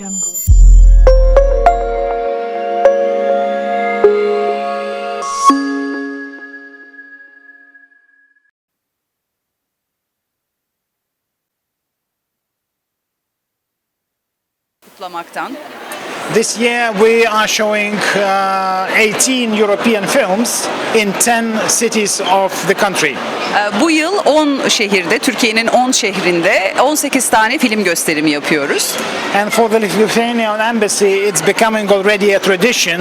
Jungle. kutlamaktan. This year we are showing uh, 18 European films in 10 cities of the country. Ee, Bu yıl 10 şehirde, Türkiye'nin 10 şehrinde 18 tane film gösterimi yapıyoruz. And for the Lithuanian embassy, it's becoming already a tradition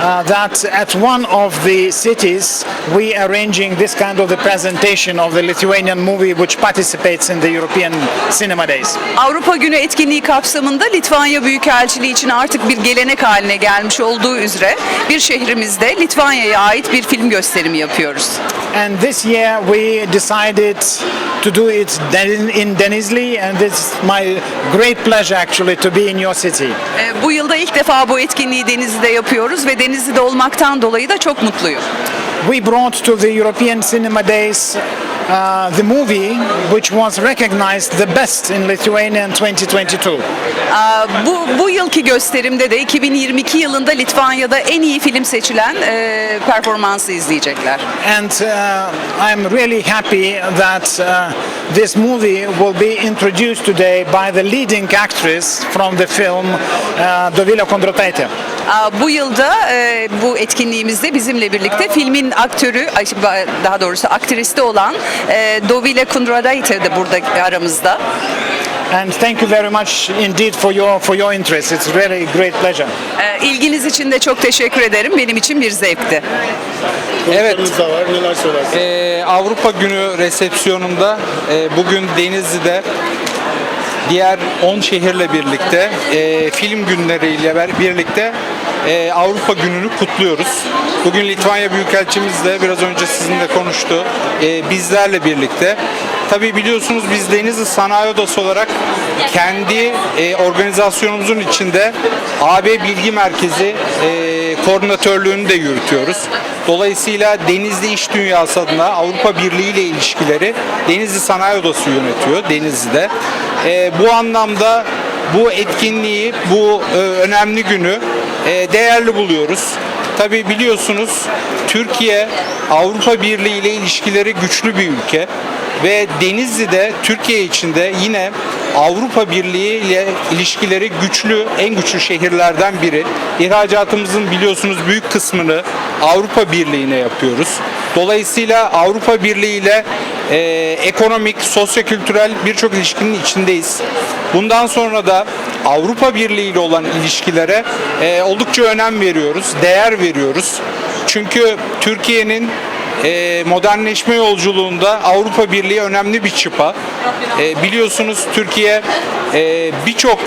uh, that at one of the cities we arranging this kind of the presentation of the Lithuanian movie which participates in the European Cinema Days. Avrupa Günü etkinliği kapsamında Litvanya Büyükelçiliği için artık bir gelenek haline gelmiş olduğu üzere bir şehrimizde Litvanya'ya ait bir film gösterimi yapıyoruz. And this year we decided to do it in Denizli and it's my great pleasure actually to be in your city. Ee, Bu yılda ilk defa bu etkinliği Denizli'de yapıyoruz ve Denizli'de olmaktan dolayı da çok mutluyum. We brought to the European Cinema Days uh, the movie which was recognized the best in Lithuania in 2022. Ee, Bu, bu yılki gösterimde de 2022 yılında Litvanya'da en iyi film seçilen e, performansı izleyecekler. And uh, I'm really happy that uh, this movie will be introduced today by the leading actress from the film, uh, Dovile Kondrataitė. Aa, Bu yılda e, bu etkinliğimizde bizimle birlikte filmin aktörü, ay, daha doğrusu aktristi olan e, Dovile Kundradaite de burada aramızda. And thank you very much indeed for your for your interest. It's really a great pleasure. E, İlginiz için de çok teşekkür ederim. Benim için bir zevkti. Evet. Da var. Neler söylersiniz? Ee, Avrupa Günü resepsiyonunda e, bugün Denizli'de diğer 10 şehirle birlikte e, film günleriyle birlikte e, Avrupa Günü'nü kutluyoruz. Bugün Litvanya Büyükelçimiz de biraz önce sizinle konuştu. E, bizlerle birlikte. Tabii biliyorsunuz biz Denizli Sanayi Odası olarak kendi e, organizasyonumuzun içinde AB Bilgi Merkezi e, koordinatörlüğünü de yürütüyoruz. Dolayısıyla Denizli İş Dünyası adına Avrupa Birliği ile ilişkileri Denizli Sanayi Odası yönetiyor Denizli'de. E, bu anlamda bu etkinliği, bu e, önemli günü değerli buluyoruz. Tabi biliyorsunuz Türkiye Avrupa Birliği ile ilişkileri güçlü bir ülke ve Denizli'de Türkiye içinde yine Avrupa Birliği ile ilişkileri güçlü, en güçlü şehirlerden biri. İhracatımızın biliyorsunuz büyük kısmını Avrupa Birliği'ne yapıyoruz. Dolayısıyla Avrupa Birliği ile e, ekonomik, sosyokültürel birçok ilişkinin içindeyiz. Bundan sonra da Avrupa Birliği ile olan ilişkilere e, oldukça önem veriyoruz, değer veriyoruz. Çünkü Türkiye'nin e, modernleşme yolculuğunda Avrupa Birliği önemli bir çıpa. E, biliyorsunuz Türkiye e, birçok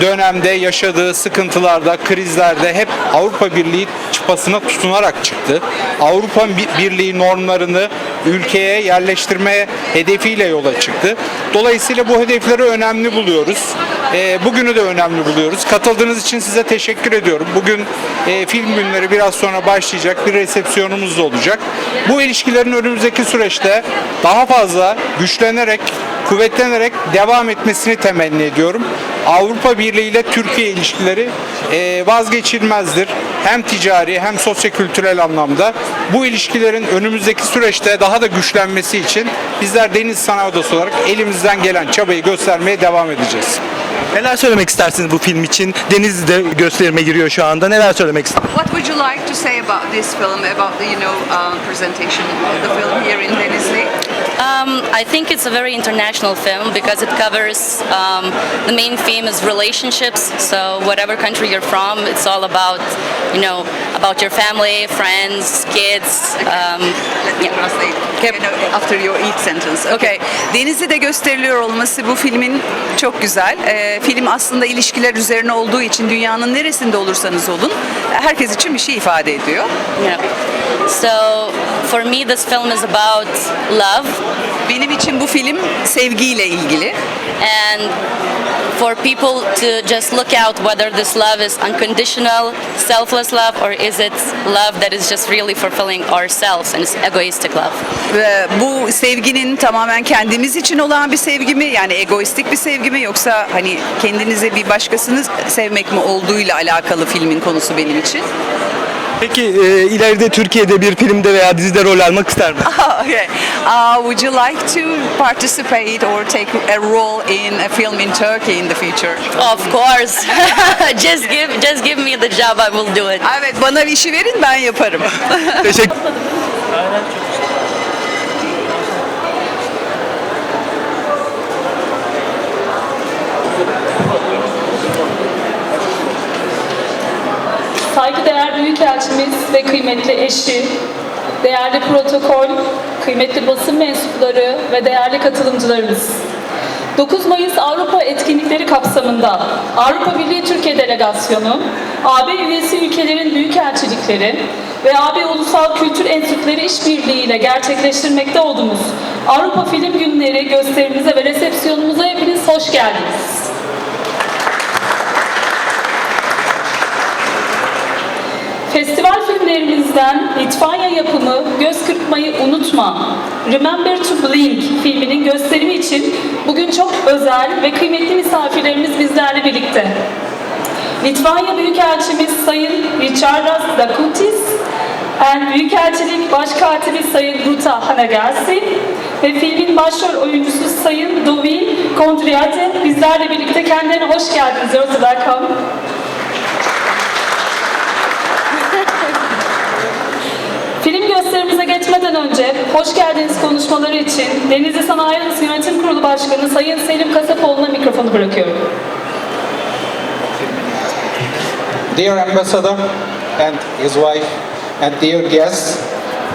dönemde yaşadığı sıkıntılarda, krizlerde hep Avrupa Birliği çıpasına tutunarak çıktı. Avrupa Bi- Birliği normlarını ülkeye yerleştirme hedefiyle yola çıktı. Dolayısıyla bu hedefleri önemli buluyoruz. E, bugünü de önemli buluyoruz. Katıldığınız için size teşekkür ediyorum. Bugün e, film günleri biraz sonra başlayacak. Bir resepsiyonumuz da olacak. Bu ilişkilerin önümüzdeki süreçte daha fazla güçlenerek, kuvvetlenerek devam etmesini temenni ediyorum. Avrupa Birliği ile Türkiye ilişkileri e, vazgeçilmezdir. Hem ticari hem sosyokültürel anlamda. Bu ilişkilerin önümüzdeki süreçte daha da güçlenmesi için bizler Deniz Sanayi Odası olarak elimizden gelen çabayı göstermeye devam edeceğiz. Neler söylemek istersiniz bu film için? Denizli'de gösterime giriyor şu anda. Neler söylemek istersiniz? What would you like to say about this film, about the you know uh, presentation of the film here in Denizli? Um, I think it's a very international film because it covers um, the main theme is relationships. So whatever country you're from, it's all about you know about your family, friends, kids. Um, yeah. After your each sentence. Okay. Denizli'de gösteriliyor olması bu filmin çok güzel. Ee, film aslında ilişkiler üzerine olduğu için dünyanın neresinde olursanız olun herkes için bir şey ifade ediyor. Yeah. So for me, this film is about love Benim için bu film sevgiyle ilgili. and for people to just look out whether this love is unconditional, selfless love, or is it love that is just really fulfilling ourselves and it's egoistic love. Ve bu sevginin tamamen kendimiz için olan bir sevgi mi? Yani egoistik bir sevgi mi? Yoksa hani kendinize bir başkasını sevmek mi olduğuyla alakalı filmin konusu benim için. Peki e, ileride Türkiye'de bir filmde veya dizide rol almak ister mi? okay. Uh, would you like to participate or take a role in a film in Turkey in the future? Of course, just give just give me the job, I will do it. Evet bana bir işi verin ben yaparım. Teşekkür Saygıdeğer Büyükelçimiz ve kıymetli eşi, değerli protokol, kıymetli basın mensupları ve değerli katılımcılarımız. 9 Mayıs Avrupa etkinlikleri kapsamında Avrupa Birliği Türkiye Delegasyonu, AB üyesi ülkelerin büyükelçilikleri ve AB Ulusal Kültür Enstitüleri işbirliği ile gerçekleştirmekte olduğumuz Avrupa Film Günleri gösterimize ve resepsiyonumuza hepiniz hoş geldiniz. Festival filmlerimizden İtfaiye yapımı Göz Kırpmayı Unutma, Remember to Blink filminin gösterimi için bugün çok özel ve kıymetli misafirlerimiz bizlerle birlikte. Litvanya Büyükelçimiz Sayın Richardas Dakutis, and Büyükelçilik Başkatibi Sayın Ruta Hanagelsi ve filmin başrol oyuncusu Sayın Dovin Kondriate bizlerle birlikte kendilerine hoş geldiniz. You're welcome. Film gösterimize geçmeden önce hoş geldiniz konuşmaları için Denizli Sanayi Odası Yönetim Kurulu Başkanı Sayın Selim Kasapoğlu'na mikrofonu bırakıyorum. Dear Ambassador and his wife and dear guests,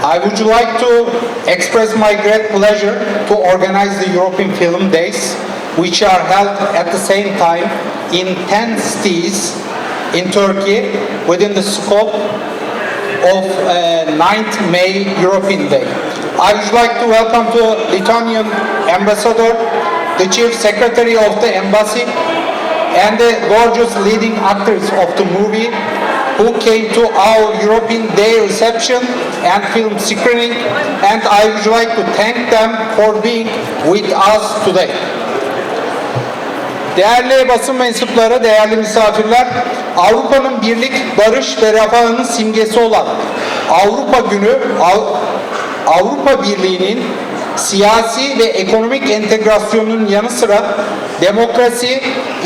I would like to express my great pleasure to organize the European Film Days, which are held at the same time in 10 cities in Turkey within the scope of uh, 9th May European Day. I would like to welcome to Lithuanian Ambassador, the Chief Secretary of the Embassy, and the gorgeous leading actors of the movie who came to our European Day reception and film screening and I would like to thank them for being with us today. Değerli basın mensupları, değerli misafirler, Avrupa'nın birlik, barış ve refahının simgesi olan Avrupa Günü, Av- Avrupa Birliği'nin siyasi ve ekonomik entegrasyonunun yanı sıra demokrasi,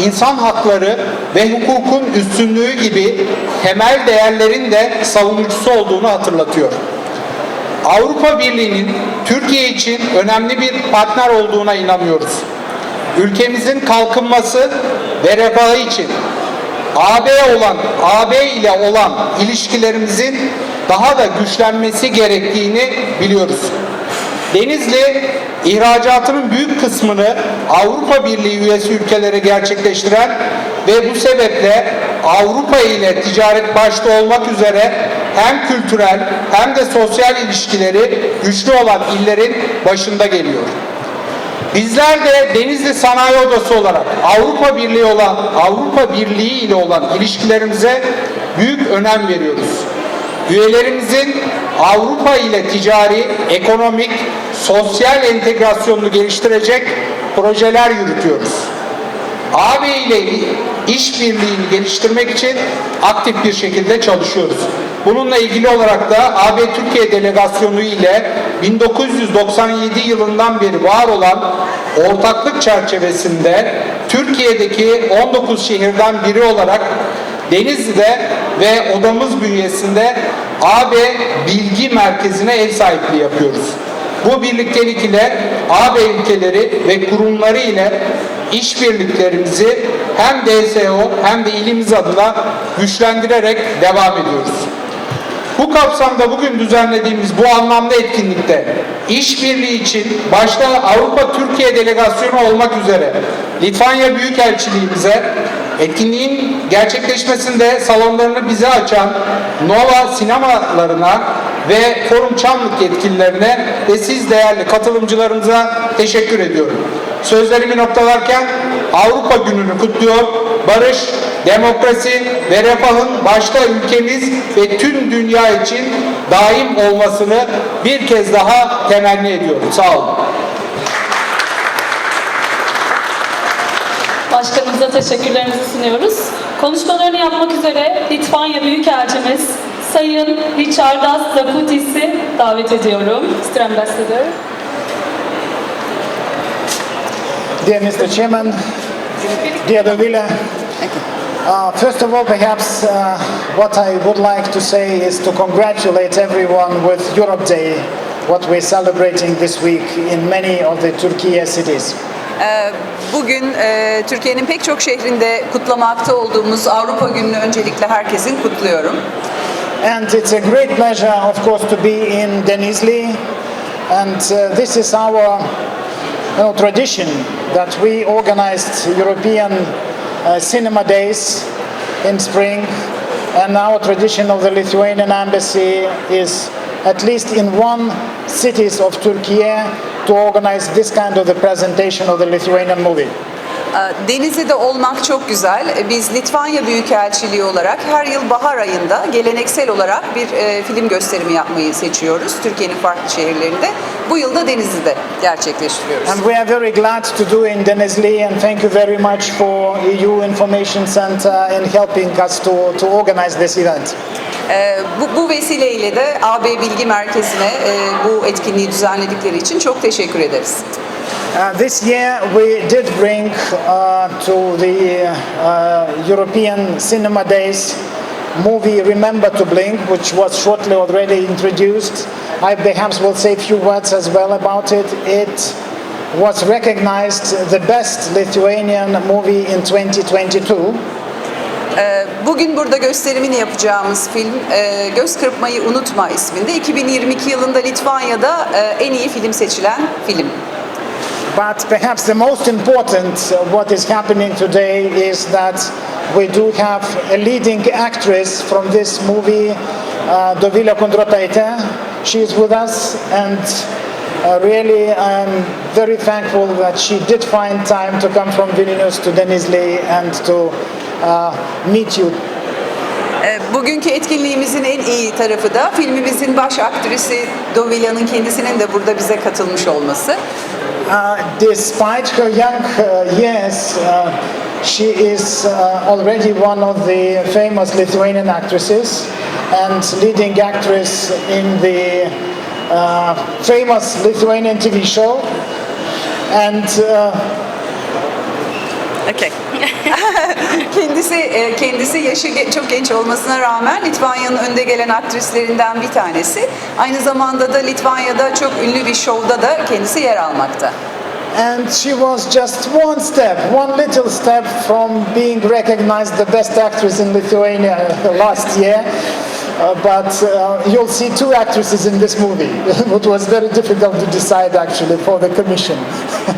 insan hakları ve hukukun üstünlüğü gibi temel değerlerin de savunucusu olduğunu hatırlatıyor. Avrupa Birliği'nin Türkiye için önemli bir partner olduğuna inanıyoruz. Ülkemizin kalkınması ve refahı için AB olan AB ile olan ilişkilerimizin daha da güçlenmesi gerektiğini biliyoruz. Denizli ihracatının büyük kısmını Avrupa Birliği üyesi ülkelere gerçekleştiren ve bu sebeple Avrupa ile ticaret başta olmak üzere hem kültürel hem de sosyal ilişkileri güçlü olan illerin başında geliyor. Bizler de Denizli Sanayi Odası olarak Avrupa Birliği olan Avrupa Birliği ile olan ilişkilerimize büyük önem veriyoruz. Üyelerimizin Avrupa ile ticari, ekonomik, sosyal entegrasyonunu geliştirecek projeler yürütüyoruz. AB ile işbirliğini geliştirmek için aktif bir şekilde çalışıyoruz. Bununla ilgili olarak da AB Türkiye Delegasyonu ile 1997 yılından beri var olan ortaklık çerçevesinde Türkiye'deki 19 şehirden biri olarak Denizli'de ve odamız bünyesinde AB Bilgi Merkezi'ne ev sahipliği yapıyoruz. Bu birliktelik ile AB ülkeleri ve kurumları ile işbirliklerimizi hem DSO hem de ilimiz adına güçlendirerek devam ediyoruz. Bu kapsamda bugün düzenlediğimiz bu anlamda etkinlikte işbirliği için başta Avrupa Türkiye Delegasyonu olmak üzere Litvanya Büyükelçiliğimize, Etkinliğin gerçekleşmesinde salonlarını bize açan Nova sinemalarına ve Forum Çamlık yetkililerine ve siz değerli katılımcılarınıza teşekkür ediyorum. Sözlerimi noktalarken Avrupa Günü'nü kutluyor, barış, demokrasi ve refahın başta ülkemiz ve tüm dünya için daim olmasını bir kez daha temenni ediyorum. Sağ olun. Başkanımıza teşekkürlerimizi sunuyoruz. Konuşmalarını yapmak üzere Litvanya Büyükelçimiz Sayın Richardas Zaputis'i davet ediyorum. Mr. Ambassador. Dear Mr. Chairman, dear Dovila, uh, first of all, perhaps uh, what I would like to say is to congratulate everyone with Europe Day, what we're celebrating this week in many of the Turkey cities. Ee, Bugün e, Türkiye'nin pek çok şehrinde kutlamakta olduğumuz Avrupa Günü'nü öncelikle herkesin kutluyorum. And it's a great pleasure, of course, to be in Denizli. And uh, this is our you know, tradition that we organized European uh, cinema days in spring. And our tradition of the Lithuanian embassy is at least in one cities of Turkey to organize this kind of the presentation of the Lithuanian movie. Ee, Denizli'de olmak çok güzel. Ee, Biz Litvanya Büyükelçiliği olarak her yıl bahar ayında geleneksel olarak bir e, film gösterimi yapmayı seçiyoruz Türkiye'nin farklı şehirlerinde. Bu yıl da Denizli'de gerçekleştiriyoruz. And we are very glad to do in Denizli and thank you very much for EU Information Center in helping us to, to organize this event. Ee, bu, bu vesileyle de AB Bilgi Merkezi'ne e, bu etkinliği düzenledikleri için çok teşekkür ederiz. Uh, this year we did bring uh, to the uh, European Cinema Days movie Remember to Blink, which was shortly already introduced. I perhaps will say a few words as well about it. It was recognized the best Lithuanian movie in 2022. Bugün burada gösterimini yapacağımız film e, Göz Kırpmayı Unutma isminde 2022 yılında Litvanya'da en iyi film seçilen film. But perhaps the most important uh, what is happening today is that we do have a leading actress from this movie, uh, Dovila Kondrotaite. She is with us and uh, really I'm very thankful that she did find time to come from Vilnius to Denizli and to uh, meet you Bugünkü etkinliğimizin en iyi tarafı da filmimizin baş aktrisi Dovila'nın kendisinin de burada bize katılmış olması. Uh, despite her young uh, years, uh, she is uh, already one of the famous Lithuanian actresses and leading actress in the uh, famous Lithuanian TV show. And uh, Okay. Kendisi e, kendisi yaşı çok genç olmasına rağmen Litvanya'nın önde gelen aktrislerinden bir tanesi. Aynı zamanda da Litvanya'da çok ünlü bir şovda da kendisi yer almakta. and she was just one step, one little step from being recognized the best actress in Lithuania last year. Uh, but uh, you'll see two actresses in this movie. it was very difficult to decide actually for the commission.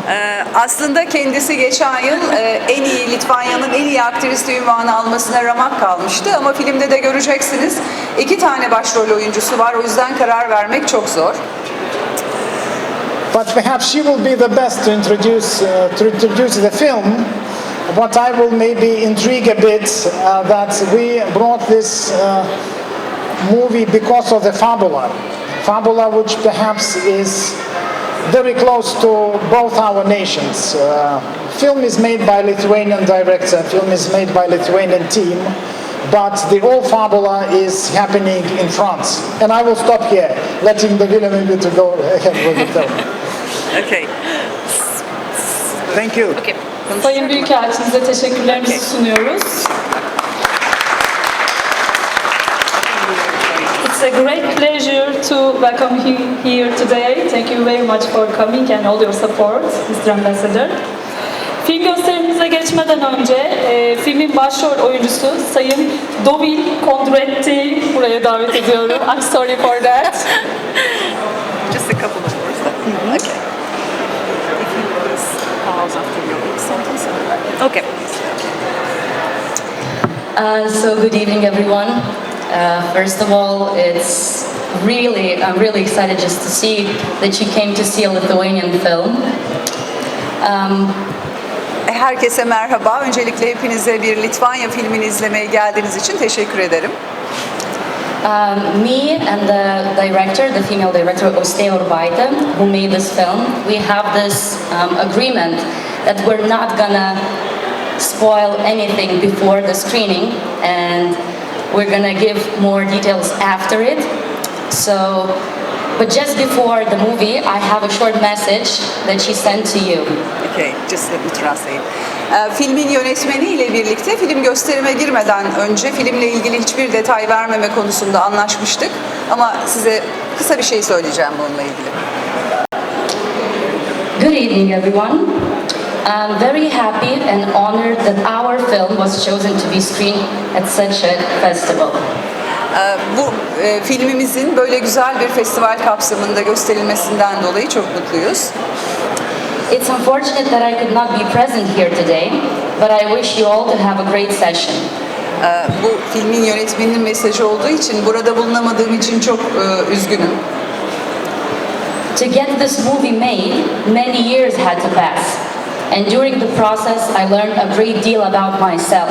Ee, aslında kendisi geçen yıl e, en iyi Litvanya'nın en iyi aktristi ünvanı almasına ramak kalmıştı ama filmde de göreceksiniz iki tane başrol oyuncusu var o yüzden karar vermek çok zor. But perhaps she will be the best to introduce uh, to introduce the film. What I will maybe intrigue a bit uh, that we brought this uh, movie because of the fabula, fabula which perhaps is very close to both our nations. Uh, film is made by Lithuanian director, film is made by Lithuanian team, but the whole fabula is happening in France. And I will stop here, letting the villain maybe to go ahead with the film. Okay. Thank you. Okay. Sayın Büyükelçimize teşekkürlerimizi sunuyoruz. It's a great pleasure to welcome you here today. Thank you very much for coming and all your support, Mr. Ambassador. Film gösterimimize geçmeden önce e, filmin başrol oyuncusu Sayın Dovil Kondretti buraya davet ediyorum. I'm sorry for that. Just a couple of words. Okay. If you please pause after your sentence. Okay. Uh, so good evening, everyone. Uh, first of all, it's really, I'm really excited just to see that you came to see a Lithuanian film. Herkese merhaba. Öncelikle hepinize bir Litvanya filmini izlemeye geldiğiniz için teşekkür ederim. Um, me and the director, the female director Osteo Urbaite, who made this film, we have this um, agreement that we're not gonna spoil anything before the screening, and we're gonna give more details after it. So, but just before the movie, I have a short message that she sent to you. Okay, just let me translate. Ee, filmin yönetmeni ile birlikte film gösterime girmeden önce filmle ilgili hiçbir detay vermeme konusunda anlaşmıştık. Ama size kısa bir şey söyleyeceğim bununla ilgili. Good evening, everyone. I'm very happy and honored that our film was chosen to be screened at such a festival. Ee, bu e, filmimizin böyle güzel bir festival kapsamında gösterilmesinden dolayı çok mutluyuz. It's unfortunate that I could not be present here today, but I wish you all to have a great session. Ee, bu filmin yönetmeninin mesajı olduğu için burada bulunamadığım için çok e, üzgünüm. To get this movie made, many years had to pass. And during the process, I learned a great deal about myself.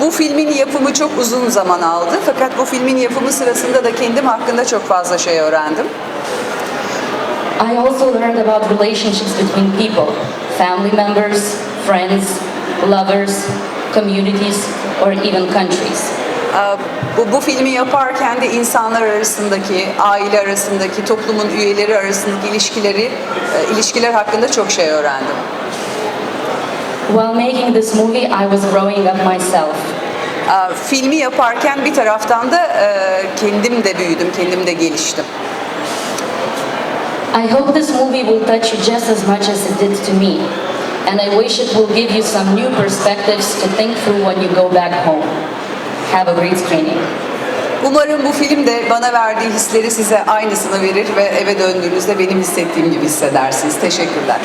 Bu filmin yapımı çok uzun zaman aldı fakat bu filmin yapımı sırasında da kendim hakkında çok fazla şey öğrendim. I also learned about relationships between people, family members, friends, lovers, communities, or even countries. Ee, Bu, bu filmi yaparken de insanlar arasındaki, aile arasındaki, toplumun üyeleri arasındaki ilişkileri, e, ilişkiler hakkında çok şey öğrendim. While making this movie, I was growing up myself. Ee, Filmi yaparken bir taraftan da e, kendim de büyüdüm, kendim de geliştim. I hope this movie will touch you just as much as it did to me. And I wish it will give you some new perspectives to think through when you go back home. Have a great screening. Umarım bu film de bana verdiği hisleri size aynısını verir ve eve döndüğünüzde benim hissettiğim gibi hissedersiniz. Teşekkürler.